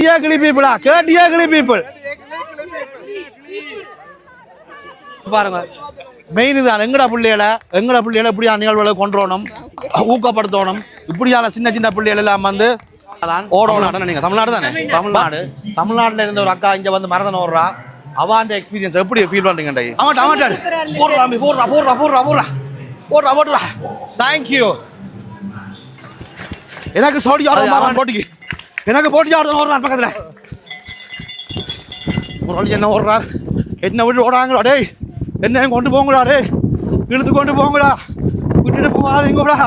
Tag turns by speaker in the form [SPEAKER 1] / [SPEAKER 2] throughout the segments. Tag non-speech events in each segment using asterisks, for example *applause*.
[SPEAKER 1] கிளி பீப்புளா கேட்டியா கிளி பீப்புள் பாருங்க. மெயின் இதுதான் எங்கட பிள்ளைகளை? எங்கட பிள்ளைகளை? இப்படியா நிகழ்வுகளை கொண்டுறணும் ஊக்கப்படுத்தணும்? இப்படியான சின்ன சின்ன பிள்ளைகள் எல்லாம் வந்து அதான். ஓடணும் நீங்க. தமிழ்நாடு தானே? தமிழ்நாடு. தமிழ்நாட்டுல இருந்த ஒரு அக்கா இங்க வந்து மரதன் ஓடுறா. அவாண்ட எக்ஸ்பீரியன்ஸ் எப்படி ஃபீல் பண்றீங்க ஆமாட்டா ஆமாட்டா போடுறா போடுறா போடுறா போடுறா போடுறா. போடுறா போடுறா. தேங்க்யூ எனக்கு சோடி போட்டிக்கு. எனக்கு போட்டி ஆடுறோம் ஓடுறான் பக்கத்துல. ஒரு ஆள் என்ன ஓடுறார்? என்ன விட்டு ஓடாங்களா டேய். என்ன கொண்டு போங்கடா டேய். இழுத்து கொண்டு போங்கடா. விட்டுட்டு போகாதீங்கடா.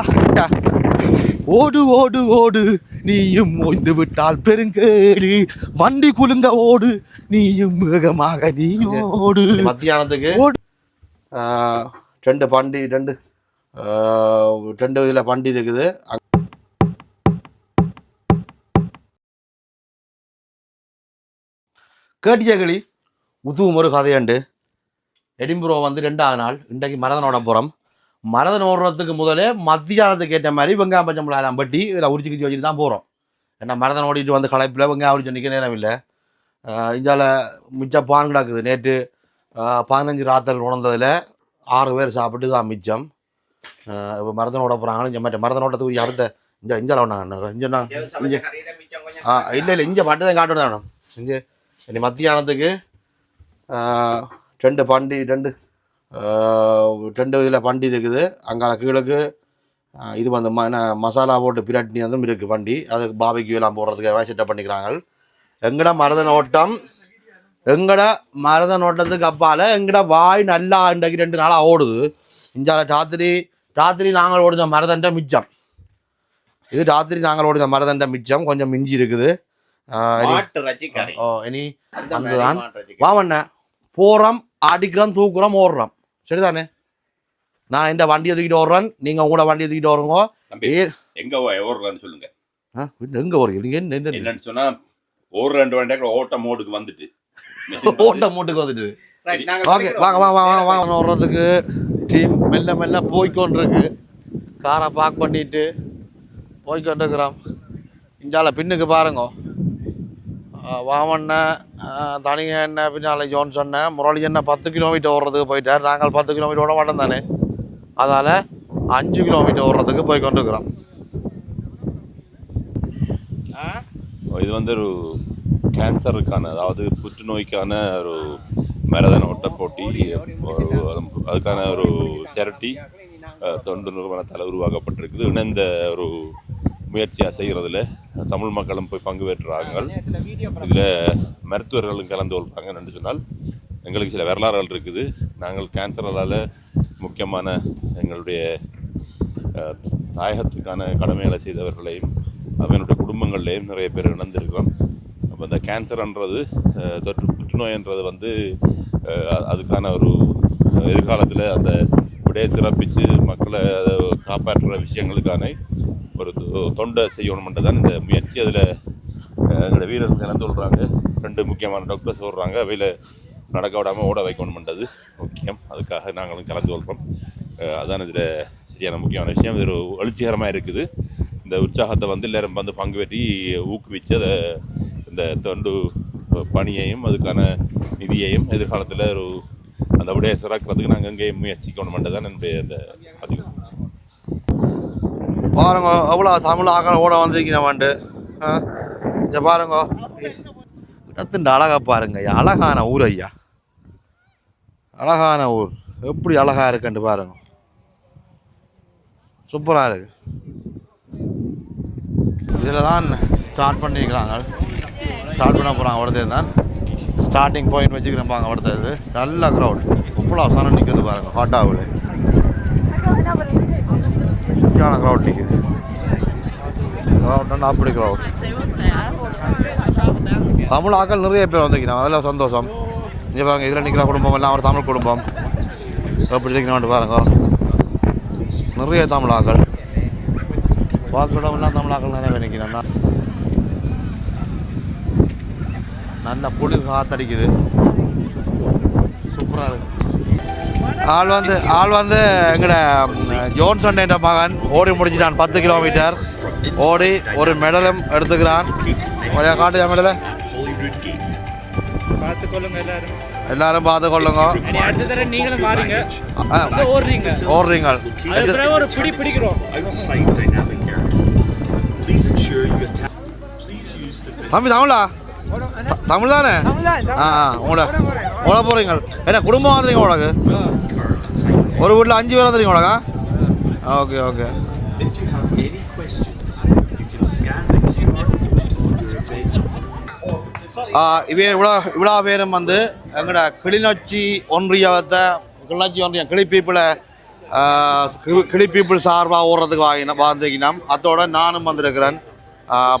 [SPEAKER 1] ஓடு ஓடு ஓடு. நீயும் ஓய்ந்து விட்டால் பெருங்கேடு. வண்டி குலுங்க ஓடு. நீயும் வேகமாக நீ ஓடு. மத்தியானத்துக்கு ஓடு. ரெண்டு பண்டி ரெண்டு ரெண்டு இதில் பண்டி இருக்குது. கேட்டியகளி உதுவும் ஒரு கதையண்டு. எடிம்புரோ வந்து ரெண்டாவது நாள் இன்றைக்கு மரதனோட புறம். மரதன் ஓடுறதுக்கு முதலே மத்தியானத்துக்கு ஏற்ற மாதிரி வெங்காயம் பச்சை மிளகாய் பட்டி இதில் உரிச்சு கிச்சி வச்சுட்டு தான் போகிறோம் ஏன்னா மரதன் ஓடிட்டு வந்து களைப்பில் வெங்காயம் உரிச்சு நிற்க நேரம் இல்லை. இந்தியாவில் மிச்சம் பான் கிடக்குது. நேற்று பதினஞ்சு ராத்தல் உணர்ந்ததில் ஆறு பேர் சாப்பிட்டு தான் மிச்சம். இப்போ மரதன் ஓட போகிறாங்க இங்கே மற்ற மரதன் ஓட்டத்துக்கு அடுத்த இங்கே இங்கே ஒன்றாங்க இங்கே இங்கே ஆ இல்லை இல்லை இங்கே மட்டும் தான் காட்டு வேணும். இங்கே இனி மத்தியானத்துக்கு ரெண்டு பண்டி ரெண்டு ரெண்டு இதில் பண்டி இருக்குது. அங்கே கீழக்கு இது வந்து ம என்ன மசாலா போட்டு பிரட்னி அதுவும் இருக்குது வண்டி அதுக்கு பாபிக்கு எல்லாம் போடுறதுக்கு செட்டப் பண்ணிக்கிறாங்க. எங்கட மரதன் ஓட்டம் எங்கட மருதன் ஓட்டத்துக்கு அப்பால் எங்கட வாய் நல்லா இன்றைக்கு ரெண்டு நாளாக ஓடுது. இஞ்சால ராத்திரி ராத்திரி நாங்கள் ஓடின மருதண்ட மிச்சம். இது ராத்திரி நாங்கள் ஓடின மருதண்ட மிச்சம். கொஞ்சம் மிஞ்சி இருக்குது. இனி-
[SPEAKER 2] ரச்சிக்கறி.
[SPEAKER 1] வாவண்ண போகிறோம் அடிக்கிறோம் தூக்குறோம் ஓடுறோம். சரிதானே? நான் இந்த வண்டியை தூக்கிட்டு ஓடுறேன் நீங்கள் உங்களோட வண்டியை தூக்கிட்டு ஏ.
[SPEAKER 3] எங்க ஓடுறான்னு சொல்லுங்க.
[SPEAKER 1] ஆ, எங்க ஓடுறீங்க? நீங்கள் என்ன என்ன-
[SPEAKER 3] என்னன்னு சொன்னா ஒரு ரெண்டு வண்டியாக்கள் ஓட்ட மோடுக்கு வந்துட்டு. *laughs*
[SPEAKER 1] ஓட்ட மூட்டுக்கு வந்துட்டு. ஓகே வாங்க வாங்க வாங்க வாங்க. ஓடுறதுக்கு டீம் மெல்ல மெல்ல போய்க்கொண்டிருக்கு. காரை பார்க் பண்ணிட்டு போய்க்கொண்டிருக்கிறோம். இஞ்சால பின்னுக்கு பாருங்க. வாமண்ண தனிய என்ன பின்னால் ஜோன்ஸ் அண்ணன் முரளி அண்ணன் பத்து கிலோமீட்டர் ஓடுறதுக்கு போயிட்டார். நாங்கள் பத்து கிலோமீட்டர் ஓட மாட்டோம் தானே. அதால் அஞ்சு கிலோமீட்டர் ஓடுறதுக்கு போய் கொண்டிருக்கிறோம்.
[SPEAKER 3] இது வந்து ஒரு கேன்சருக்கான அதாவது புற்றுநோய்க்கான ஒரு மேரதன் ஓட்ட போட்டி ஒரு அதுக்கான ஒரு சேரிட்டி தொண்டு நிறுவனத்தால் உருவாக்கப்பட்டிருக்குது. இணைந்த ஒரு முயற்சியாக செய்கிறதுல தமிழ் மக்களும் போய் பங்கு பெற்றுறாங்க இதில் மருத்துவர்களும் கலந்து கொள்கிறாங்க என்று சொன்னால். எங்களுக்கு சில வரலாறுகள் இருக்குது. நாங்கள் கேன்சரால் முக்கியமான எங்களுடைய தாயகத்துக்கான கடமைகளை செய்தவர்களையும் அவனுடைய குடும்பங்கள்லேயும் நிறைய பேர் இணைந்திருக்கிறோம். அப்போ இந்த கேன்சர்ன்றது தொற்று புற்றுநோய்ன்றது வந்து அதுக்கான ஒரு எதிர்காலத்தில் அந்த விடையை சிறப்பித்து மக்களை அதை காப்பாற்றுற விஷயங்களுக்கான ஒரு தொ- தொண்டை செய்யணுமென்று தான் இந்த முயற்சி. அதில் எங்களோட வீரர்கள் கலந்து கொள்கிறாங்க ரெண்டு முக்கியமான டாக்டர்ஸ் ஓடுறாங்க. அவையில் நடக்க விடாமல் ஓட வைக்கணுமென்றது முக்கியம். அதுக்காக நாங்களும் கலந்து கொள்கிறோம் அதான் இதில் சரியான முக்கியமான விஷயம். இது ஒரு எழுச்சிகரமாக இருக்குது. இந்த உற்சாகத்தை வந்து எல்லாரும் வந்து பங்கு பெற்றி ஊக்குவித்து அதை இந்த தொண்டு பணியையும் அதுக்கான நிதியையும் எதிர்காலத்தில் ஒரு அந்த விடையை சிறக்கிறதுக்கு நாங்கள் எங்கேயும் முயற்சிக்கணுமென்றது தான் என்னுடைய இந்த பதிவு.
[SPEAKER 1] பாருங்க எவ்வளோ தமிழ் ஆக்கள் ஓட வந்திருக்கிறவன்ட்டு. இங்கே பாருங்க. இடத்துண்டு அழகா பாருங்க ஐயா. அழகான ஊர் ஐயா. அழகான ஊர். எப்படி அழகாக இருக்குன்ட்டு பாருங்க. சூப்பராக இருக்கு. இதில் தான் ஸ்டார்ட் பண்ணிக்கிறாங்க ஸ்டார்ட் பண்ண போகிறாங்க ஒருத்தர் தான். ஸ்டார்டிங் பாயிண்ட் வச்சுக்கிறப்பாங்க ஒருத்தர் நல்ல க்ரௌட் இவ்வளோ சனம் நிற்குது பாருங்கள் ஹாட்டாவில் சரியான க்ரௌட் நிற்குது க்ரௌட்னா நாற்பது க்ரௌட் தமிழ் ஆக்கள் நிறைய பேர் வந்திருக்கிறாங்க. அதில் சந்தோஷம். இங்கே பாருங்கள் இதில் நிற்கிற குடும்பம் எல்லாம் ஒரு தமிழ் குடும்பம். எப்படி இருக்கிறான்னு பாருங்க. நிறைய தமிழ் ஆக்கள் வாக்குடம்லாம் தமிழ் ஆக்கள் நிறைய பேர் நிற்கிறாங்க. நல்ல குளிர் காத்தடிக்குது சூப்பராக இருக்கு. ஆள் வந்து ஆள் வந்து எங்கட ஜோன்சன் என்ற மகன் ஓடி முடிச்சிட்டான் பத்து கிலோமீட்டர் ஓடி ஒரு மெடலும் எடுத்துக்கிறான். ஒரே காட்டு மெடலை
[SPEAKER 4] எல்லாரும்.
[SPEAKER 1] எல்லாரும் பார்த்து கொள்ளுங்க
[SPEAKER 4] இனி அடுத்த தடவை நீங்களும் மாறுங்க
[SPEAKER 1] ஆ,
[SPEAKER 4] இங்க ஓடுறீங்க
[SPEAKER 1] ஓடுறீங்க
[SPEAKER 4] அது பிறகு ஒரு பிடி பிடிக்கிறோம்.
[SPEAKER 2] Outside dynamic area. Please ensure you attach. Please use the
[SPEAKER 1] தம்பி தமிழா தமிழ் தானே ஆ உங்களோட ஓட போகிறீங்க என்ன குடும்பம் வந்துறீங்க உனக்கு. ஒரு வீட்டில் அஞ்சு பேர் வந்துறீங்க உனக்கா? Okay okay
[SPEAKER 2] If you have any questions, you can scan the QR code on your event
[SPEAKER 1] இவே இவ்வளோ இவ்வளோ பேரும் வந்து எங்களோட கிளிநொச்சி ஒன்றியத்தை கிளிநொச்சி ஒன்றியம் கிளி பீப்புளை கிளி பீப்புள் சார்பாக ஓடுறதுக்கு வாங்கினோம் வாழ்ந்துக்கினோம் அதோட நானும் வந்திருக்கிறேன்.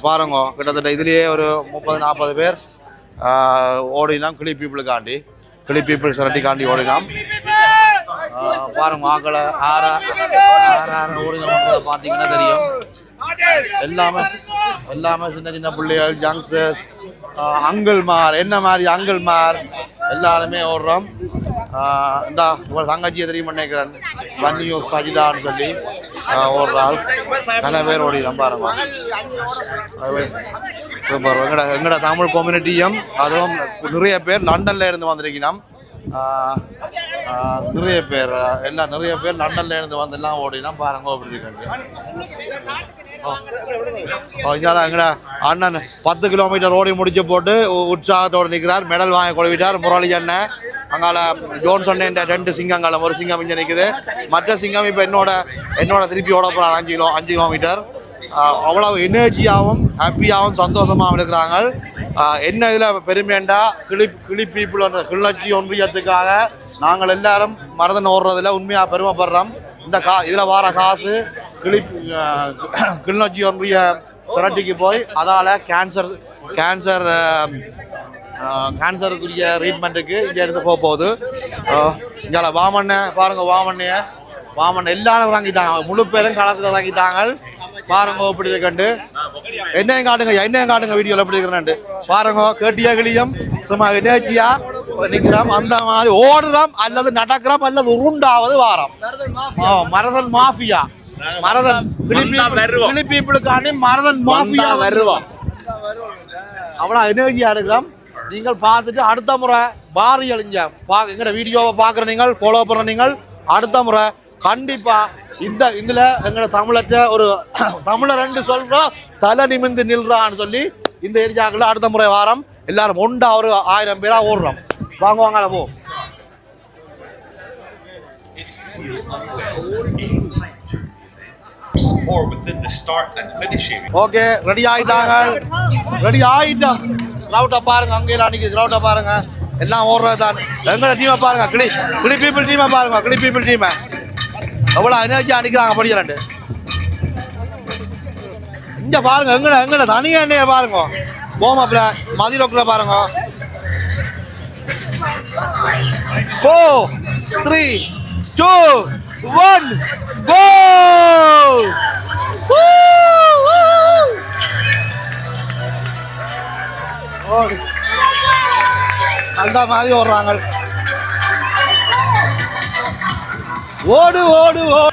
[SPEAKER 1] பாருங்க கிட்டத்தட்ட இதுலேயே ஒரு முப்பது நாற்பது பேர் ஓடினோம் கிளி பீப்புளுக்காண்டி. கிளி பீப்புள் சிரட்டிக்காண்டி ஓடினோம். பாருங்க ஆக்களை ஆற ஆற ஆற ஓடுங்க பார்த்தீங்கன்னா தெரியும். எல்லாமே எல்லாமே சின்ன சின்ன பிள்ளைகள் யங்ஸ்டர்ஸ் அங்கிள்மார் என்ன மாதிரி அங்கிள்மார் எல்லாருமே ஓடுறோம். இந்தா இவள் தங்கச்சியை தெரியும் நினைக்கிறேன்? வன்னியூ சஜிதான்னு சொல்லி ஓடுறாள். நிறைய பேர் ஓடிடும் பாருங்க. எங்கட எங்கட தமிழ் கம்யூனிட்டியும் அதுவும் நிறைய பேர் லண்டன்ல இருந்து வந்திருக்கிறோம் நிறைய பேர் எல்லாம் நிறைய பேர் லண்டன்ல இருந்து வந்து எல்லாம் ஓடினா பாருங்க அப்படி எங்கட அண்ணன் பத்து கிலோமீட்டர் ஓடி முடிச்சு போட்டு உ- உற்சாகத்தோடு நிற்கிறார் மெடல் வாங்கி கொடுவிட்டார் முரளி அண்ணன். அங்கால ஜோன்சன் என்ற ரெண்டு சிங்கங்களும் ஒரு சிங்கம் இங்கே நிற்குது மற்ற சிங்கம் இப்போ என்னோட என்னோட திருப்பி ஓட போகிறான் அஞ்சு கிலோ அஞ்சு கிலோமீட்டர் அவ்வளோ அவ்வளவு எனர்ஜியாகவும் ஹாப்பியாகவும் சந்தோஷமாகவும் இருக்கிறாங்க. என்ன இதில் பெருமைண்டா கிளி கிளி பீப்புள் கிளிநொச்சி ஒன்றியத்துக்காக நாங்கள் எல்லாரும் மரதன் ஓடுறதுல உண்மையாக பெருமைப்படுறோம். இந்த கா இதில் வர காசு கிளி கிளிநொச்சி ஒன்றிய சிரட்டிக்கு போய் அதால் கேன்சர் கேன்சர் கேன்சருக்குரிய ட்ரீட்மெண்ட்டுக்கு இங்கே இருந்து போக போகுது. இங்கே வாமண்ண பாருங்கள் வாமண்ணைய. வாமன் எல்லாரும் வாங்கிட்டாங்க. முழு பேரும் களத்தில் வாங்கிட்டாங்க பாருங்க எப்படி இருக்கண்டு என்னையும் காட்டுங்க என்னையும் காட்டுங்க வீடியோவில் எப்படி இருக்கிறேன்ட்டு பாருங்க கேட்டிய கிளியம்? சும்மா எனர்ஜியா நிற்கிறோம் அந்த மாதிரி ஓடுறோம் அல்லது நடக்கிறோம் அல்லது உருண்டாவது வாரம். Marathon mafia. மரதன் கிளி பீப்புளுக்காண்டி மரதன் மாஃபியா வருவோம். அவ்வளோ எனர்ஜியா இருக்கிறோம் நீங்கள் பார்த்துட்டு அடுத்த முறை பாரி அழிஞ்ச பா எங்கட வீடியோவை பார்க்குற நீங்கள் ஃபாலோ பண்ணுற நீங்கள் அடுத்த முறை கண்டிப்பா இந்த இதுல எங்களோட தமிழற்ற ஒரு *coughs* தமிழர் ரெண்டு சொல்றோம் தலை நிமிந்து நில்றான்னு சொல்லி இந்த ஏரியாக்குள்ள அடுத்த முறை வாரம் எல்லாரும் ஒண்டா ஒரு ஆயிரம் பேரா ஓடுறோம். வாங்க வாங்க போ.
[SPEAKER 2] Or within the start and finish area.
[SPEAKER 1] Okay ready ஆயிட்டாங்க. ரெடி ஆயிட்டோம் கிரௌட்டை பாருங்க அங்கெல்லாம் நிற்கிது கிரௌட்டை பாருங்க. எல்லாம் ஓடுறது எங்களோட டீமை பாருங்க. கிளி கிளி பீப்புள் டீமை பாருங்க. கிளி பீப்புள் டீமை எவ்வளோ எனர்ஜியாக நிற்கிறாங்க படிக்கிறாண்டு இங்க பாருங்க எங்கட எங்கட? தனியா என்னைய பாருங்க. போமாப்ல மதிலோக்குள்ள பாருங்க. Four three two one go அந்த மாதிரி ஓடுறாங்க ஓடு ஓடு ஓடு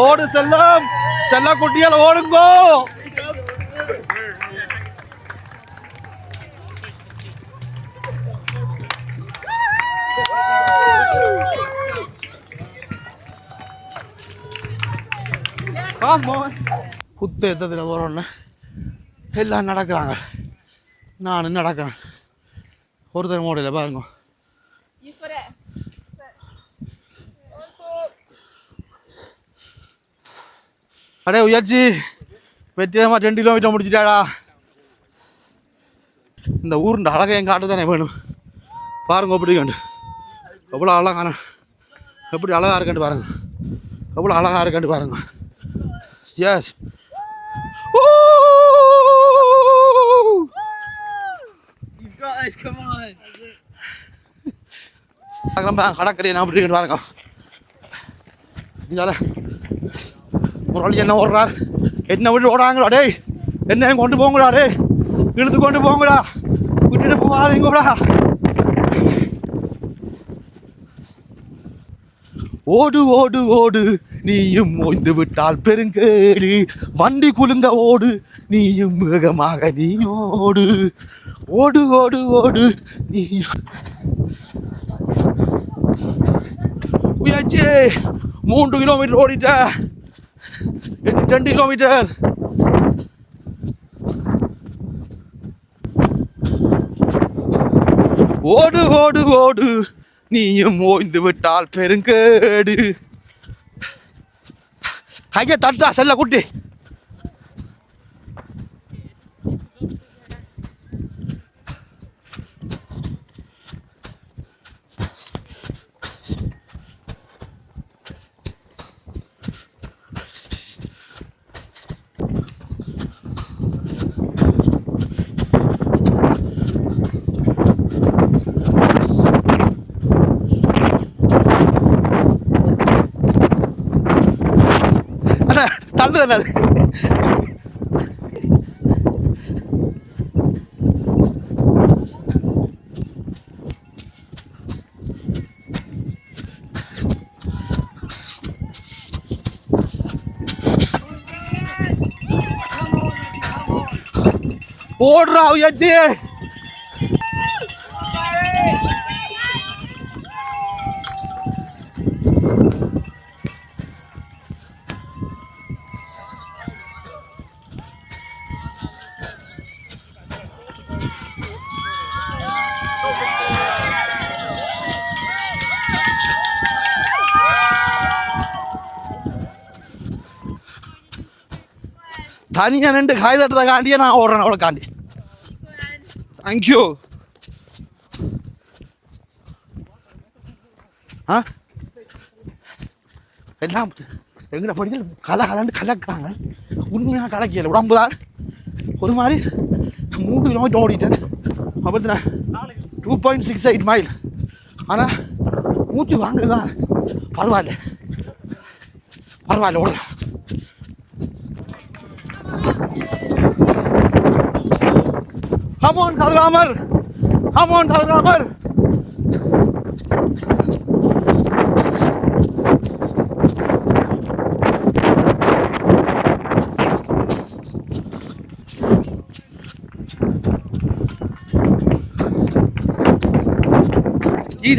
[SPEAKER 1] ஓடு செல்லம். செல்ல குட்டியால் ஓடுங்கோ. குத்து எத்தத்தில் போகிறோன்னு எல்லாம் நடக்கிறாங்க. நானும் நடக்கிறேன். ஒருத்தர் மூடையில் பாருங்க. அடே உயர்ச்சி. வெற்றிதமாக ரெண்டு கிலோமீட்டர் முடிச்சிட்டாடா. இந்த ஊருண்ட அழகை என் காட்டு தானே வேணும். பாருங்க எப்படி கண்டு எவ்வளோ அழகான எப்படி அழகாக இருக்கண்டு பாருங்க. எவ்வளோ அழகா இருக்கண்டு பாருங்க. Yes
[SPEAKER 4] Guys, come on.
[SPEAKER 1] நம்ம கடற்கரை நான் அப்படி பாருங்க இங்கால ஒரு வழி என்ன ஓடுறார் என்ன விட்டு ஓடாங்களா டேய் என்ன கொண்டு போங்கடா டேய் இழுத்து கொண்டு போங்கடா. விட்டுட்டு போகாதீங்கடா ஓடு ஓடு ஓடு நீயும் ஓய்ந்து விட்டால் பெருங்கேடு. வண்டி குலுங்க ஓடு நீயும் வேகமாக நீ ஓடு. ஓடு ஓடு ஓடு. நீயும் உயர்ச்சி மூன்று கிலோமீட்டர் ஓடிட்ட. ரெண்டு கிலோமீட்டர் ஓடு ஓடு ஓடு. நீயும் ஓய்ந்து விட்டால் பெருங்கேடு. கையை தட்டா செல்ல குட்டி அண்ணா தந்து அண்ணா அது. ஓடுறா உயர்ச்சி தனியாக நின்று காய் தட்டுறத காண்டியே நான் ஓடுறேன் அவ்வளோ காண்டி தேங்க்யூ ஆ எல்லாம் எங்கட படிக்கல கலை கலண்டு கலக்கிறாங்க உண்மையாக கலக்கல உடம்பு தான் ஒரு மாதிரி மூணு கிலோமீட்டர் ஓடிட்டேன் அப்போ two point six eight mile ஆனால் மூச்சு வாங்குதான் பரவாயில்ல பரவாயில்ல ஓடலாம் Come on, Kalramar! Come on,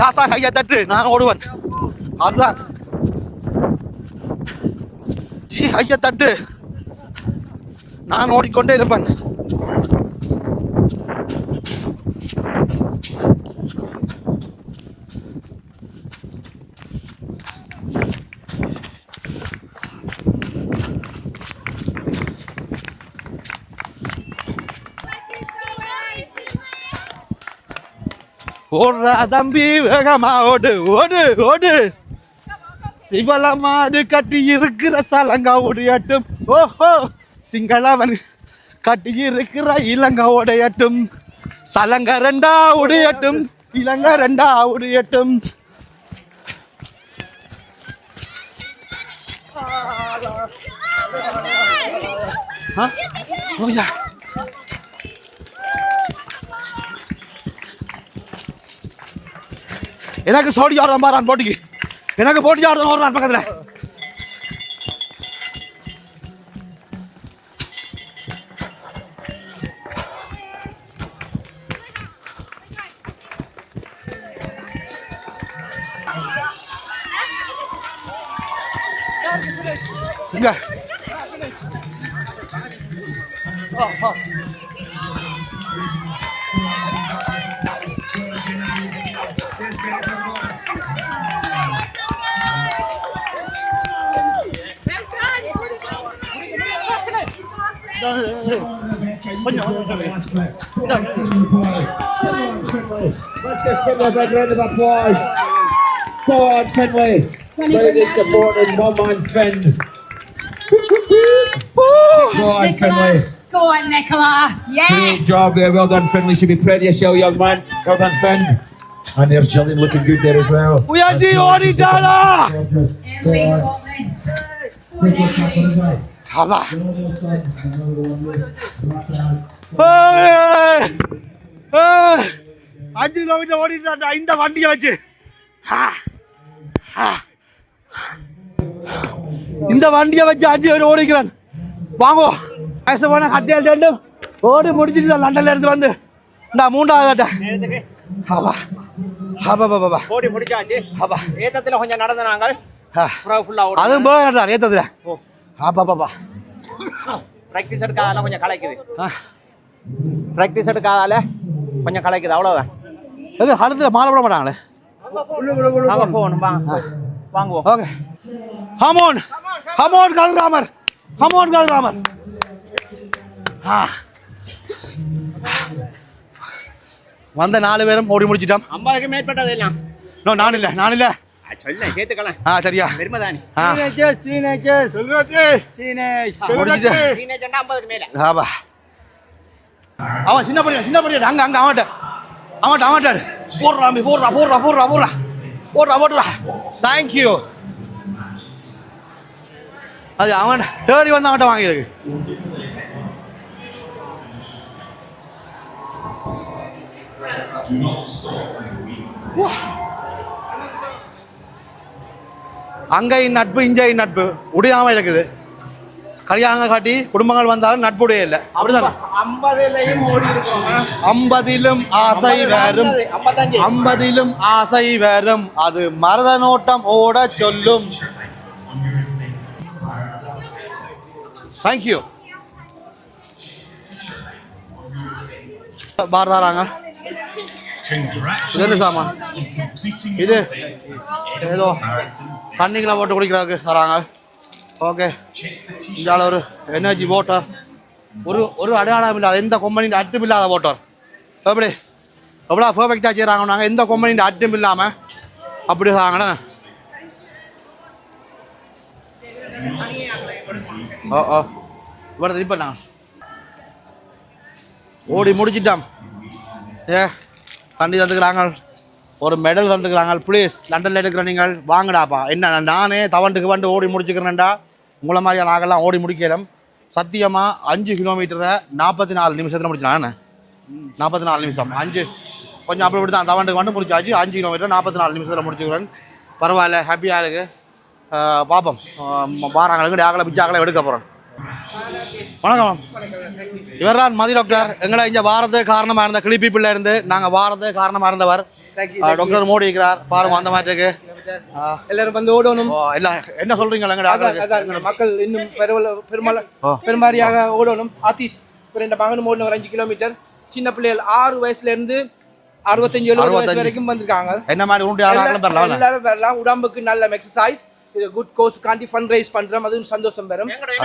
[SPEAKER 1] ராசா கையை தட்டு நான் ஓடுவன் அதுதான் ஜி கையை தட்டு நான் ஓடிக்கொண்டே இருப்பேன் ஓடுறா தம்பி வேகமா ஓடு ஓடு ஓடு. சிவல மாடு கட்டி இருக்கிற சலங்கா உடையட்டும் ஓஹோ சிங்களவன் கட்டி இருக்கிற இலங்கா உடையட்டும் சலங்க ரெண்டா உடையட்டும் இலங்க ரெண்டா உடையட்டும் ஆ? ஓயா. எனக்கு சோடி ஆடுறேன் பாரு போட்டிக்கு. எனக்கு போட்டி ஆடுறேன் ஒரு பக்கத்தில். இங்க.
[SPEAKER 5] Let's give Finlay a big round of applause. Go on, Finlay. Lady supporting one man Finn. Go on, Finlay.
[SPEAKER 6] Go on, Nicola.
[SPEAKER 5] Great
[SPEAKER 6] Yes.
[SPEAKER 5] job there. Well done, Finlay. Should be proud of yourself, young man. Well done, Finn. And there's Gillian looking good there as well.
[SPEAKER 1] உயர்ச்சி ஓடிட்டாளா
[SPEAKER 6] Every Woman.
[SPEAKER 1] அதான் அஞ்சு kilometre ஓடிட்டாண்டா இந்த வண்டியை வச்சு இந்த வண்டியை வச்சு அஞ்சு பேர் ஓடிக்கிறேன் வாங்கோ வயசமான கட்டியால் ரெண்டும் ஓடி முடிச்சிட்டு தான் லண்டன்ல இருந்து வந்து இந்த மூன்றாவது கட்ட ஆபா ஆபா பாபா
[SPEAKER 7] ஓடி முடிச்சாச்சு
[SPEAKER 1] ஆபா
[SPEAKER 7] ஏத்தத்துல கொஞ்சம் நடந்த நாங்கள்
[SPEAKER 1] அதுவும் போக தான் ஏத்ததுல ஆபா பாபா
[SPEAKER 7] ப்ராக்டிஸ் எடுக்காதால கொஞ்சம் கலைக்குது. ப்ராக்டிஸ் எடுக்காதால கொஞ்சம் கலைக்குது அவ்வளவுதான்.
[SPEAKER 1] எது கழுத்துல மாலை போட மாட்டாங்களே?
[SPEAKER 7] போகணும் வாங்க வாங்குவோம்.
[SPEAKER 1] ஓகே. ஹமோன் ஹமோன் கல்ராமர் ஹமோன் கல்ராமர் ஆ. வந்த நாலு பேரும் ஓடி முடிச்சிட்டோம்.
[SPEAKER 7] ஐம்பதுக்கு மேற்பட்டது எல்லாம்.
[SPEAKER 1] நோ நான் இல்லை நான் இல்லை. ஆ சரியா. ஆபா. அவன் சின்ன பையன் சின்ன பையன். அங்க அங்க அவன்கிட்ட. அவன்கிட்ட அவன்கிட்ட போடுறா போடுறா போடுறா போடுறா போடுறா. போடுறா போடுறா. தேங்க்யூ அது அவன் தேடி வந்து அவன்கிட்ட வாங்கியிருக்கு. அங்கேயும் நட்பு இங்கேயும் நட்பு. உடையாம இருக்குது. கல்யாணம் காட்டி குடும்பங்கள் வந்தாலும் நட்புடைய இல்லை. அப்படிதான்? ஐம்பதிலும் ஆசை வரும். ஐம்பதிலும் ஆசை வரும். அது மரத நோட்டம் ஓட சொல்லும். தேங்க்யூ பார் தராங்க இது என்ன சாமான் இது. ஏதோ தண்ணிகளை போட்டு குடிக்கிறதுக்கு தராங்க ஓகே. இந்தால ஒரு எனர்ஜி வாட்டர் ஒரு ஒரு அடையாளம் இல்லாத எந்த கொம்பனின் அட்டும் இல்லாத வாட்டர் எப்படி? எவ்வளோ பர்ஃபெக்டாக செய்கிறாங்க நாங்கள் எந்த கொம்பனின் அட்டும் இல்லாமல் அப்படி சாங்கண்ணா ஓ ஓ. இவ்வளோ திருப்பண்ணா ஓடி முடிச்சிட்டோம் ஏ தண்ணி தந்துக்கிறாங்க. ஒரு மெடல் தந்துக்கிறாங்க. ப்ளீஸ் லண்டனில் எடுக்கிற நீங்கள் வாங்கடாப்பா. என்ன நானே தவண்டுக்கு வந்து ஓடி முடிச்சுக்கிறேன்டா. உங்களை மாதிரியா நாங்கள்லாம் ஓடி முடிக்கலாம். சத்தியமாக அஞ்சு கிலோமீட்டரை நாற்பத்தி நாலு நிமிஷத்தில் முடிச்சலாம் நாற்பத்தி நாலு நிமிஷம். அஞ்சு. கொஞ்சம் அப்படி இப்படி தான் தவண்டுக்கு வந்து முடிச்சாச்சு. அஞ்சு கிலோமீட்டர் நாற்பத்தி நாலு நிமிஷத்தில் முடிச்சுக்கிறேன். பரவாயில்ல ஹாப்பியாக இருக்குது பார்ப்போம் வாராங்களுக்கு ஆகலை பிச்சாகலை எடுக்க போகிறோம் வணக்கம். இவர்தான் மதி டாக்டர் எங்களை இங்கே வாரது காரணமாக இருந்த கிளிப்பி பிள்ளை இருந்து நாங்கள் வாரது காரணமாக இருந்தவர் டாக்டர் மோடி இருக்கிறார். பாருங்க அந்த மாதிரி இருக்கு
[SPEAKER 7] எல்லாரும் வந்து ஓடணும்.
[SPEAKER 1] இல்ல என்ன சொல்றீங்க எங்க டாக்டருக்கு
[SPEAKER 7] அதான் மக்கள் இன்னும் பெருவல பெருமள. பெருமாரியாக ஓடணும். இப்போ இந்த மகனும் ஓடின ஒரு அஞ்சு கிலோமீட்டர் சின்ன பிள்ளைகள் ஆறு வயசுல இருந்து அறுபத்தஞ்சு எழுபது வயசு. வரைக்கும் வந்திருக்காங்க.
[SPEAKER 1] என்ன மாதிரி
[SPEAKER 7] எல்லாரும் வரலாம். உடம்புக்கு நல்ல எக்ஸசைஸ் இது குட் கோர்ஸ் காண்டி ஃபண்ட் ரைஸ் பண்றோம் அதுவும் சந்தோஷம் பெறும்.
[SPEAKER 1] எங்களை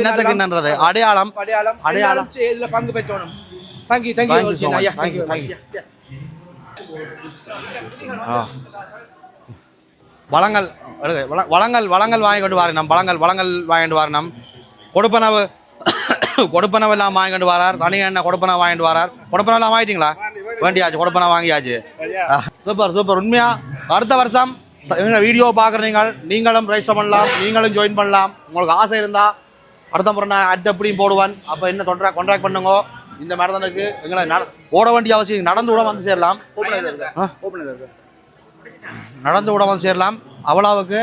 [SPEAKER 1] இனத்துக்கு என்னன்றது அடையாளம்.
[SPEAKER 7] அடையாளம்.
[SPEAKER 1] அடையாளம்.
[SPEAKER 7] இதுல பங்கு பெற்றோணும். Thank you
[SPEAKER 1] Thank you so thank you.
[SPEAKER 7] ஐயா
[SPEAKER 1] Thank you,
[SPEAKER 7] thank you
[SPEAKER 1] thank you. ஆ. வளங்கள் வளங்கள் வளங்கள் வாங்கி கொண்டு வாரினம் வளங்கள் வளங்கள் வாங்கிட்டு வாரினம் கொடுப்பனவு கொடுப்பனவு எல்லாம் வாங்கி கொண்டு வரார். தனி எண்ணெய் கொடுப்பனவு வாங்கிட்டு வரார். கொடுப்பனவு எல்லாம் வாங்கிட்டீங்களா? வேண்டியாச்சு கொடுப்பனவு வாங்கியாச்சு. Super super. உண்மையா? அடுத்த வருஷம் எங்கள் வீடியோ பார்க்குற நீங்கள் நீங்களும் ரெஜிஸ்டர் பண்ணலாம் நீங்களும் ஜாயின் பண்ணலாம். உங்களுக்கு ஆசை இருந்தால் அடுத்த முறை நான் அட் எப்படியும் போடுவேன். அப்போ என்ன தொண்டா கான்டாக்ட் பண்ணுங்க. இந்த மேடத்தனுக்கு எங்களை ஓட வேண்டிய அவசியம் நடந்து கூட வந்து சேரலாம்? நடந்து கூட வந்து சேரலாம். அவ்வளவுக்கு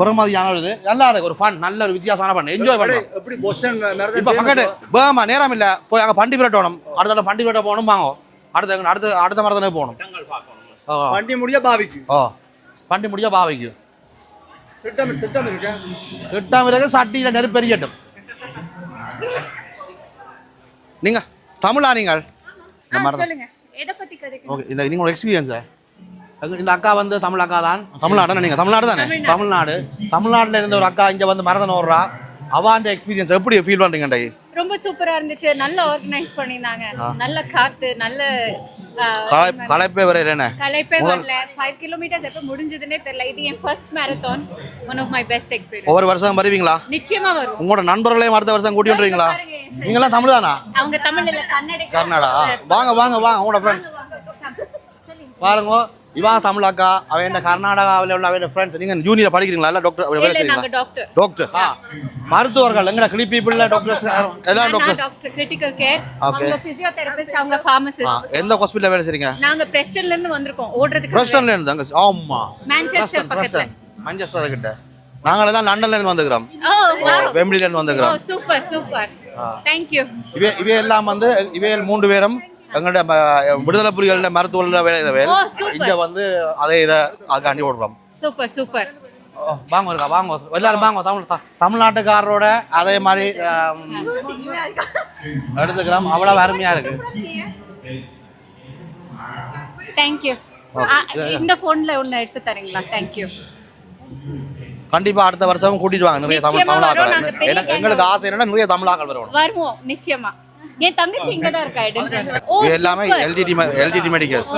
[SPEAKER 1] பெருமதியானது நல்லா இருக்கு. ஒரு ஃபன் நல்ல ஒரு வித்தியாசமான ஃபன் என்ஜாய்
[SPEAKER 8] எப்படி போஸ்டன்
[SPEAKER 1] இப்போ பக்கத்து பேமா நேரம் இல்லை. போய் அங்கே பண்டி பிரட்ட போகணும். அடுத்த பண்டி பிரட்ட போகணும் வாங்க. அடுத்த அடுத்த அடுத்த மரத்தனே போகணும். ஓ,
[SPEAKER 8] வண்டி முடிய பாவிக்கு.
[SPEAKER 1] ஓ பண்டி முடியா பாவைக்கு
[SPEAKER 8] திட்டம் திட்டம் இருக்கா
[SPEAKER 1] சட்டியில் நெருப்பெரியட்டும் நீங்கள் தமிழா நீங்கள்? ஓகே இந்த நீங்கள் எக்ஸ்பீரியன்ஸ் இந்த அக்கா வந்து தமிழ் அக்கா தான். தமிழ்நாடு நீங்கள் தமிழ்நாடு தானே? தமிழ்நாடு. தமிழ்நாட்டில் இருந்த ஒரு அக்கா இங்கே வந்து மரதன் ஓடுறா. அவ அந்த எக்ஸ்பீரியன்ஸ் எப்படி ஃபீல் பண்ணுறீங்க
[SPEAKER 9] ரொம்ப சூப்பரா இருந்துச்சு. நல்ல ஆர்கனைஸ் பண்ணிருந்தாங்க நல்ல காத்து நல்ல
[SPEAKER 1] வரையில் என்ன?
[SPEAKER 9] களைப்பே வரல. ஃபைவ் கிலோமீட்டர்ஸ் எப்போ முடிஞ்சதுன்னே தெரியல. இது என் first marathon one of my best experience
[SPEAKER 1] ஒவ்வொரு வருஷம் வருவீங்களா?
[SPEAKER 9] நிச்சயமா வரும்.
[SPEAKER 1] உங்களோட நண்பர்களையும் அடுத்த வருஷம் கூட்டி வந்துருவீங்களா
[SPEAKER 9] friends.
[SPEAKER 1] நீங்களாம் தமிழ் தானா
[SPEAKER 9] அவங்க தமிழ் இல்ல கன்னட
[SPEAKER 1] கர்நாடா வாங்க வாங்க வாங்க உங்களோட ஃப்ரெண்ட்ஸ் பாருங்க. இவா தமிழ் அக்கா அவன் என்ன கர்நாடகாவில் உள்ள அவன் ஃப்ரெண்ட்ஸ் நீங்கள் ஜூனியர் படிக்கிறீங்களா? இல்லை டாக்டர் வேலை
[SPEAKER 9] நாங்க டாக்டர்
[SPEAKER 1] மருத்துவர்கள் எங்கட கிளி பீப்புள் டாக்டர்ஸ் எல்லாம் டாக்டர்
[SPEAKER 9] டாக்டர் கிரிட்டிக்கல் கேர். அவங்க பிசியோதெரபிஸ்ட் அவங்க ஃபார்மசிஸ்ட்
[SPEAKER 1] எந்த ஹாஸ்பிட்டலில் வேலை செய்றீங்க?
[SPEAKER 9] நாங்க பிரெஸ்டன்ல இருந்து வந்திருக்கோம். ஓடுறதுக்கு
[SPEAKER 1] பிரஸ்டன்ல இருந்து அங்க ஆமா.
[SPEAKER 9] மான்செஸ்டர் பக்கத்துல.
[SPEAKER 1] மஞ்சஸ்டர் கிட்ட. நாங்கள் எல்லாம் லண்டன்ல இருந்து
[SPEAKER 9] வாவ்
[SPEAKER 1] வெம்பிலில இருந்து
[SPEAKER 9] ஓ
[SPEAKER 1] வந்துக்கிறோம்
[SPEAKER 9] சூப்பர் சூப்பர் தேங்க் யூ
[SPEAKER 1] இவே இவே எல்லாம் வந்து இவைகள் மூன்று பேரும் எங்களுடைய விடுதலை புலிகளில் மருத்துவ வேலை. இங்க வந்து அதே இதை அதுக்காண்டி ஓடுறோம்.
[SPEAKER 9] Super
[SPEAKER 1] super. வாங்க இருக்கா வாங்க. எல்லாரும் வாங்க தமிழ் த- தமிழ்நாட்டுக்காரரோட அதே மாதிரி ஆம், எடுத்துக்கிறோம் அவ்வளவு அருமையா இருக்கு.
[SPEAKER 9] தேங்க் யூ இந்த போன்ல ஒன்னு எடுத்து தரீங்களா? தேங்க் யூ
[SPEAKER 1] கண்டிப்பா அடுத்த வருஷம் கூட்டிட்டு வாங்க நிறைய தமிழ் தமிழாக்கள். எனக்கு எங்களுக்கு ஆசை என்னன்னா நிறைய தமிழாக்கள் வரணும்
[SPEAKER 9] வருவோம் நிச்சயமா. என் தங்கச்சி இங்க தான் இருக்கா எடின் ஓ
[SPEAKER 1] எல்லாமே
[SPEAKER 9] super.
[SPEAKER 1] எல்டிடி எல்டிடி மெடிக்கல்ஸ்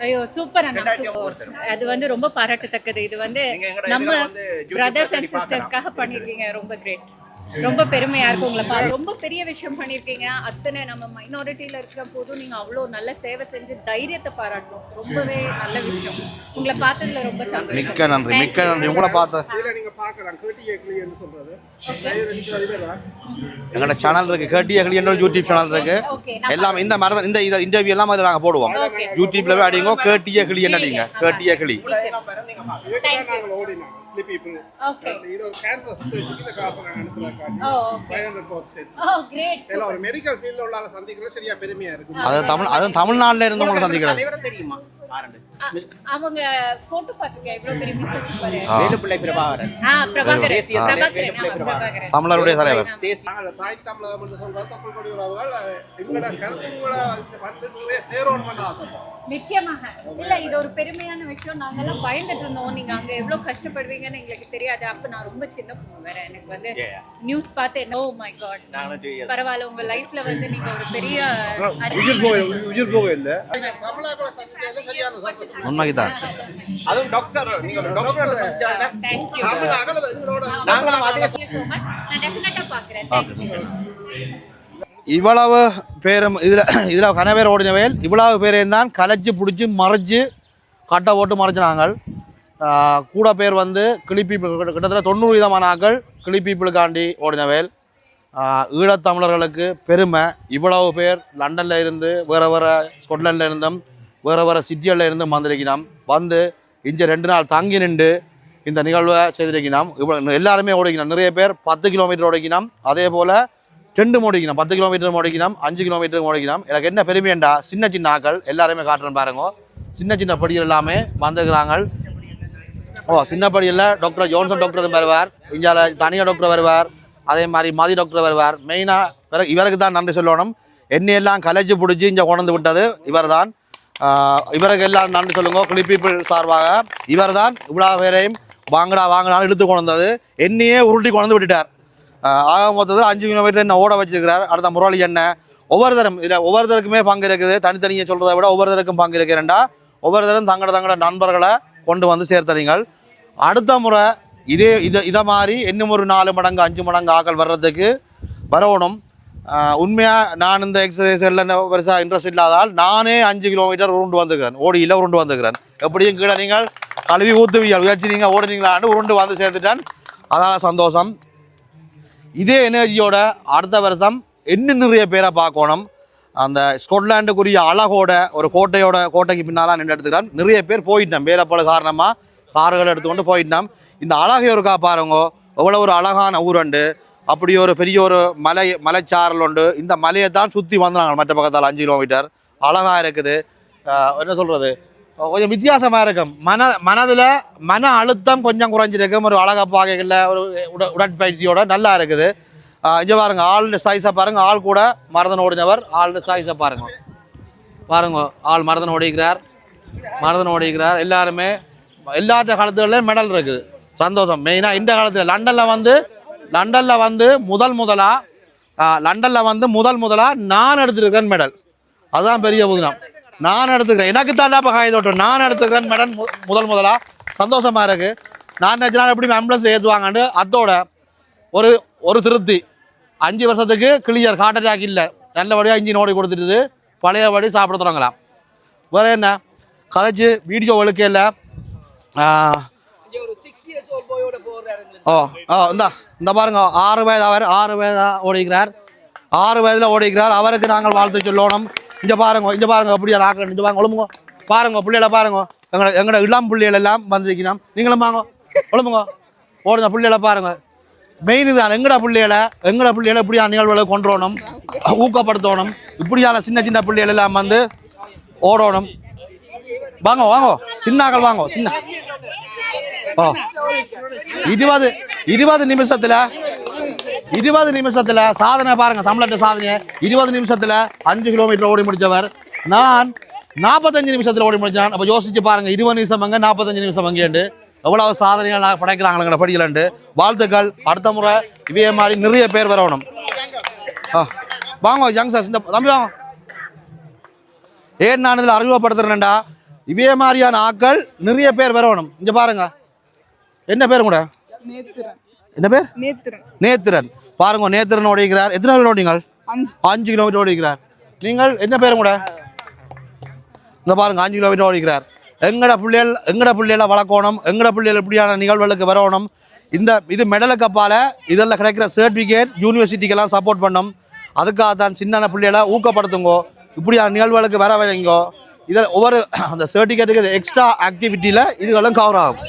[SPEAKER 9] ஐயோ சூப்பர் அண்ணா அது வந்து ரொம்ப பாராட்டத்தக்கது. இது வந்து நம்ம பிரதர்ஸ் அண்ட் சிஸ்டர்ஸ்க்காக பண்ணிருக்கீங்க ரொம்ப கிரேட் ரொம்ப பெருமையா இருக்கு உங்களை பா ரொம்ப பெரிய விஷயம் பண்ணிருக்கீங்க அத்தனை நம்ம மைனாரிட்டியில இருக்கிற போதும் நீங்க அவ்வளவு நல்ல சேவை செஞ்சு தைரியத்தை பாராட்டணும். ரொம்பவே நல்ல விஷயம். உங்களை பார்த்ததுல ரொம்ப சந்தோஷம்.
[SPEAKER 1] மிக்க நன்றி. மிக்க நன்றி. உங்களை பார்த்த
[SPEAKER 8] நீங்க பார்க்கலாம் கேட்டி கேட்கலைன்னு சொல்றது.
[SPEAKER 1] எங்களோட சேனல் இருக்கு. கேட்டி அகலி என்ற யூடியூப் சேனல் இருக்கு. எல்லாம் இந்த மரத இந்த இத இன்டர்வியூ எல்லாம் அதில் நாங்கள் போடுவோம்.
[SPEAKER 9] Okay.
[SPEAKER 1] யூடியூப்ல போய் அடிங்க. கேட்டிய கிளி என்ன அடிங்க கேட்டிய கிளி
[SPEAKER 8] நாங்கள் அனுப்புறதுக்காண்டி
[SPEAKER 9] ஓ ஓகே
[SPEAKER 8] ஃபைவ் ஹண்ட்ரட் போர்ட்
[SPEAKER 9] ஓ கிரேட்
[SPEAKER 8] எல்லாம் ஒரு மெடிக்கல் ஃபீல்டில் உள்ள சந்திக்கிறது சரியா பெருமையா இருக்கு
[SPEAKER 1] அது தமிழ் அதுவும் தமிழ்நாட்டில் இருந்து உங்களை சந்திக்கிறேன்
[SPEAKER 7] தலைவரை தெரியுமா
[SPEAKER 9] அவங்க போட்டோ பார்த்துருக்கேன் எவ்வளவு பெரிய பிசினஸ் பாரு.
[SPEAKER 7] வேலுப்பிள்ளை பிரபாகரன்
[SPEAKER 9] ஆ பிரபாகரன்
[SPEAKER 7] தேசிய
[SPEAKER 9] பிரபாகரன்
[SPEAKER 1] தமிழருடைய தலைவர்
[SPEAKER 7] தேசிய
[SPEAKER 8] தாய் தமிழகம் என்று சொல்றது தமிழ் கொடி உறவுகள் எங்களோட கருத்துங்களை வந்து சேரோன் பண்ண
[SPEAKER 9] நிச்சயமாக இல்ல இது ஒரு பெருமையான விஷயம் நாங்கெல்லாம் பயந்துட்டு இருந்தோம் நீங்க அங்க எவ்வளவு கஷ்டப்படுவீங்கன்னு எங்களுக்கு தெரியாது. அப்ப நான் ரொம்ப சின்ன பொண்ணு வேற. எனக்கு வந்து நியூஸ் பார்த்து என்ன ஓ மை காட். பரவாயில்ல உங்க லைஃப்ல வந்து நீங்க ஒரு பெரிய
[SPEAKER 8] உயிர் போக உயிர் போக இல்லை.
[SPEAKER 1] உண்மைக்குதான்.
[SPEAKER 7] அதுவும் டாக்டர் நீங்க டாக்டர் சந்திச்சாங்க அதே
[SPEAKER 9] நான் டெஃபினட்டா பாக்குறேன்
[SPEAKER 1] இவ்வளவு பேரும் இதில் இதில் கனவேர் ஓடினவேல் இவ்வளவு பேரையும் தான் கலைச்சு பிடிச்சி மறைச்சு கட்டை போட்டு மறைச்சினாங்க கூட பேர் வந்து கிளிப்பீப்பிள் கிட்டத்தட்ட தொண்ணூறு விதமான ஆக்கள் கிளிப்பீப்பிளுக்காண்டி ஓடினவேல். ஈழத்தமிழர்களுக்கு பெருமை. இவ்வளவு பேர் லண்டனில் இருந்து வேறு வேறு ஸ்கொட்லாண்டில் இருந்தும் வேறு வேறு சிட்டிகளில் இருந்தும் வந்திருக்கிறோம் வந்து இங்கே ரெண்டு நாள் தங்கி நின்று இந்த நிகழ்வை செய்திருக்கிறோம் இவ்வளோ எல்லாருமே ஓடிக்கணும் நிறைய பேர் பத்து கிலோமீட்டர் ஓடிக்கணும் அதே போல் ரெண்டு ஓடிக்கணும் பத்து கிலோமீட்டர் ஓடிக்கணும் அஞ்சு கிலோமீட்டர் ஓடிக்கணும் எனக்கு என்ன பெருமைண்டா சின்ன சின்ன ஆக்கள் எல்லாருமே காட்டுறேன் பாருங்க. சின்ன சின்ன படிகள் எல்லாமே வந்துக்கிறாங்க ஓ சின்ன படியில் டாக்டர் ஜோன்சன் டாக்டர் வருவார். இந்தியாவில் தனியாக டாக்டர் வருவார். அதே மாதிரி மதி டாக்டர் வருவார். மெயினாக இவருக்கு தான் நன்றி சொல்லணும். என்னையெல்லாம் கலைச்சி பிடிச்சி இங்கே கொண்டு விட்டது இவர் தான் இவருக்கு எல்லாம் நன்றி சொல்லுங்க. கிளி பீப்புள் சார்பாக இவர் தான் இவ்வளோ பேரையும் வாங்கடா வாங்கடான்னு இழுத்து கொண்டு வந்தது. என்னையே உருட்டி கொண்டு விட்டுட்டார். ஆக மொத்தத்தில் அஞ்சு கிலோமீட்டர் என்ன ஓட வச்சிருக்கிறார். அடுத்த முரளி என்ன? ஒவ்வொருத்தரும் இதில் ஒவ்வொருத்தருக்குமே பங்கு இருக்குது. தனித்தனியாக சொல்கிறத விட ஒவ்வொருத்தருக்கும் பங்கு இருக்கிறேன்டா. ஒவ்வொருத்தரும் தங்கட தங்கட நண்பர்களை கொண்டு வந்து சேர்த்தறீங்கள். அடுத்த முறை இதே இதை இதை மாதிரி இன்னும் ஒரு நாலு மடங்கு அஞ்சு மடங்கு ஆக்கள் வர்றதுக்கு வரணும். உண்மையாக நான் இந்த எக்ஸசைஸ் எல்லாம் பெருசாக இன்ட்ரெஸ்ட் இல்லாதால் நானே அஞ்சு கிலோமீட்டர் உருண்டு வந்துக்கிறேன். ஓடியில் உருண்டு வந்துக்கிறேன். எப்படியும் கீழே நீங்கள் கழுவி ஊற்றுவீங்க உயர்ச்சி நீங்கள் ஓடுனீங்களான்னு உருண்டு வந்து சேர்த்துட்டேன். அதனால் சந்தோஷம். இதே எனர்ஜியோட அடுத்த வருஷம் இன்னும் நிறைய பேரை பார்க்கணும். அந்த ஸ்கொட்லாண்டுக்குரிய அழகோட ஒரு கோட்டையோட கோட்டைக்கு பின்னால் நின்று எடுத்துக்கிறான். நிறைய பேர் போயிட்டோம் வேலைப்பாடு காரணமாக கார்கள் எடுத்துக்கொண்டு போயிட்டோம் இந்த அழகை ஒருக்கா பாருங்க எவ்வளோ ஒரு அழகான ஊரண்டு அப்படி ஒரு பெரிய ஒரு மலை மலைச்சாரல் உண்டு. இந்த மலையை தான் சுற்றி வந்தாங்க மற்ற பக்கத்தால் அஞ்சு கிலோமீட்டர் அழகாக இருக்குது. என்ன சொல்கிறது கொஞ்சம் வித்தியாசமாக இருக்கும். மன மனதில் மன அழுத்தம் கொஞ்சம் குறைஞ்சிருக்கும். ஒரு அழகா பாகைகளில் ஒரு உட உடற்பயிற்சியோட நல்லா இருக்குது. இங்கே பாருங்க ஆள் சைஸை பாருங்க ஆள் கூட மரதன் ஓடினவர். ஆள் சைஸை பாருங்க. பாருங்க ஆள் மரதன் ஓடிக்கிறார். மரதன் ஓடிக்கிறார். எல்லாருமே எல்லாத்த காலத்துலையும் மெடல் இருக்குது. சந்தோஷம். மெயினாக இந்த காலத்தில் லண்டனில் வந்து லண்டனில் வந்து முதல் முதலாக லண்டனில் வந்து முதல் முதலாக நான் எடுத்துருக்கிறேன் மெடல் அதுதான் பெரிய புதினம் நான் எடுத்துக்கிறேன் எனக்கு தான் காய தோட்டம். நான் எடுத்துக்கிறேன் மெடல் முதல் முதலாக சந்தோஷமாக இருக்குது நான் நினச்சினா எப்படி ஆம்புலன்ஸ் ஏற்றுவாங்கன்னு அதோட ஒரு ஒரு திருப்தி. அஞ்சு வருஷத்துக்கு கிளியர் ஹார்ட் அட்டாக் இல்லை. நல்லபடியாக இன்ஜின் ஓடி கொடுத்துட்டு பழையபடி சாப்பிட தொடங்கலாம். வேறு என்ன? கதைச்சு வீடியோ ஒழுக்க இல்லை.
[SPEAKER 7] இங்க ஒரு சிக்ஸ் இயர்ஸ் ஓல்ட் போயோட போறாரு
[SPEAKER 1] ஓ ஓ இந்த இந்த பாருங்க. ஆறு வயது அவர் ஆறு வயதா ஓடிக்கிறார். ஆறு வயதில் ஓடிக்கிறார். அவருக்கு நாங்கள் வாழ்த்து சொல்லணும். இங்கே பாருங்க இங்கே பாருங்க அப்படியே ராக்கணும் இங்கே பாருங்க ஒழுங்குங்க. பாருங்க பிள்ளைகளை பாருங்க. எங்கட எங்கட இளம் பிள்ளைகள் எல்லாம் வந்திருக்கணும். நீங்களும் வாங்க ஒழும்புங்க ஓடுங்க பிள்ளைகளை பாருங்க. மெயின் இதுதான் எங்கட பிள்ளைகளை எங்கட பிள்ளைகளை இப்படியான நிகழ்வுகளை கொண்டுறணும் ஊக்கப்படுத்தணும். இப்படியான சின்ன சின்ன பிள்ளைகள் எல்லாம் வந்து ஓடணும். வாங்க வாங்க. சின்னாக்கள் வாங்க சின்ன. ஓ இருபது இருபது நிமிஷத்துல இருபது நிமிஷத்துல சாதனை பாருங்க தமிழ்நாட்டு சாதனையை. இருபது நிமிஷத்துல அஞ்சு கிலோமீட்டர் ஓடி முடிச்சவர் நான். நாற்பத்தஞ்சு நிமிஷத்துல ஓடி முடிச்சான் அப்ப யோசிச்சு பாருங்க இருபது நிமிஷம் அங்க நாற்பத்தஞ்சு நிமிஷம் அங்கேண்டு. எவ்வளவு சாதனைகள் நான் படைக்கிறாங்களே படிக்கலண்டு வாழ்த்துக்கள். அடுத்த முறை இதே மாதிரி நிறைய பேர் வரணும். வாங்க யங்ஸ்டர்ஸ் இந்த தம்பி வாங்க. ஏன் நான் இதில் அறிமுகப்படுத்துறேன்டா இதே மாதிரியான ஆட்கள் நிறைய பேர் வரணும். இங்க பாருங்க. என்ன பேர் கூட என்ன பேர்? நேத்திரன். பாருங்க நேத்திரன் ஓடிக்கிறார். எத்தனை பேர் ஓடிங்கள் அஞ்சு. கிலோமீட்டர் ஓடிக்கிறார். நீங்கள் என்ன பேர் கூட இந்த பாருங்க அஞ்சு கிலோமீட்டர் ஓடிக்கிறார். எங்கட பிள்ளைகள் எங்கட பிள்ளைகளை வளர்க்கணும் எங்கட பிள்ளைகள் இப்படியான நிகழ்வுகளுக்கு வரணும். இந்த இது மெடலுக்கு அப்பால இதெல்லாம் கிடைக்கிற சர்டிஃபிகேட் யூனிவர்சிட்டிக்கெல்லாம் சப்போர்ட் பண்ணோம். அதுக்காக தான் சின்ன பிள்ளைகளை ஊக்கப்படுத்துங்கோ. இப்படியான நிகழ்வுகளுக்கு வர வைங்கோ இதில் ஒவ்வொரு அந்த சர்டிஃபிகேட்டுக்கு எக்ஸ்ட்ரா ஆக்டிவிட்டியில் இதுகளும் கவர் ஆகும்.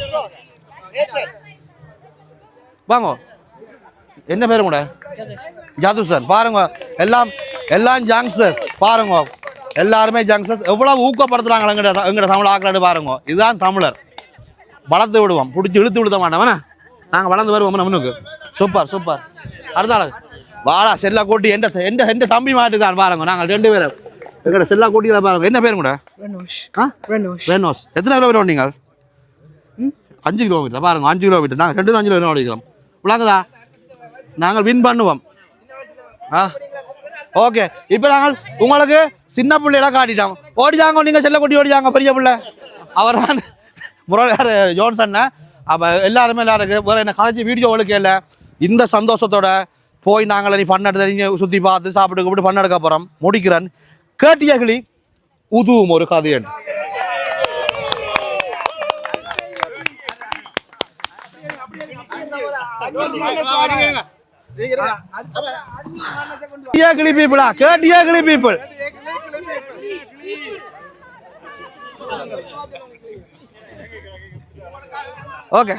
[SPEAKER 1] வாங்க. என்ன பேர் கூட ஜாது சார். பாருங்க. எல்லாம் எல்லாம் ஜங்ஸ்டர்ஸ் பாருங்க. எல்லாருமே ஜங்ஸ்டர்ஸ் எவ்வளவு ஊக்கப்படுத்துறாங்க எங்கட எங்கட தமிழ் ஆக்கலான்னு பாருங்க. இதுதான் தமிழர். வளர்த்து விடுவோம். பிடிச்சி இழுத்து விடுத்த மாட்டோம். நாங்கள் வளர்ந்து வருவோம். நம்மனுக்கு சூப்பர் சூப்பர். அடுத்த வாடா செல்லா கூட்டி எந்த எந்த எந்த தம்பி மாட்டுக்கான் பாருங்க. நாங்கள் ரெண்டு பேரும். எங்கட செல்லா கூட்டியில் பாருங்க. என்ன பேர் கூட ரெனோஸ் எத்தனை கிலோமீட்டர் ஓடிங்க அஞ்சு கிலோமீட்டர் பாருங்க அஞ்சு கிலோமீட்டர் நாங்கள் ரெண்டு அஞ்சு கிலோமீட்டர் ஓடிக்கிறோம் விளங்குதா? நாங்கள் வின் பண்ணுவோம். ஆ? ஓகே. இப்போ நாங்கள் உங்களுக்கு சின்ன பிள்ளையெல்லாம் காட்டிட்டோம். ஓடிதாங்க நீங்கள் செல்ல குட்டி ஓடிதாங்க பெரிய பிள்ளை. அவர் தான் முரளியார் ஜோன்சன் அப்போ எல்லாருமே எல்லாருக்கும் வேறு என்ன கதைச்சி வீடியோ ஒழுக்க இல்லை. இந்த சந்தோஷத்தோட போய் நாங்கள் நீ பண்ண எடுத்து நீங்கள் சுற்றி பார்த்து சாப்பிட்டு கூப்பிட்டு பண்ண எடுக்க போகிறோம் முடிக்கிறேன். கேட்டியகளி உதுவும் ஒரு கதையன். கேட்டியகளி பீப்புளா கேட்டியகளி பீப்புள் ஓகே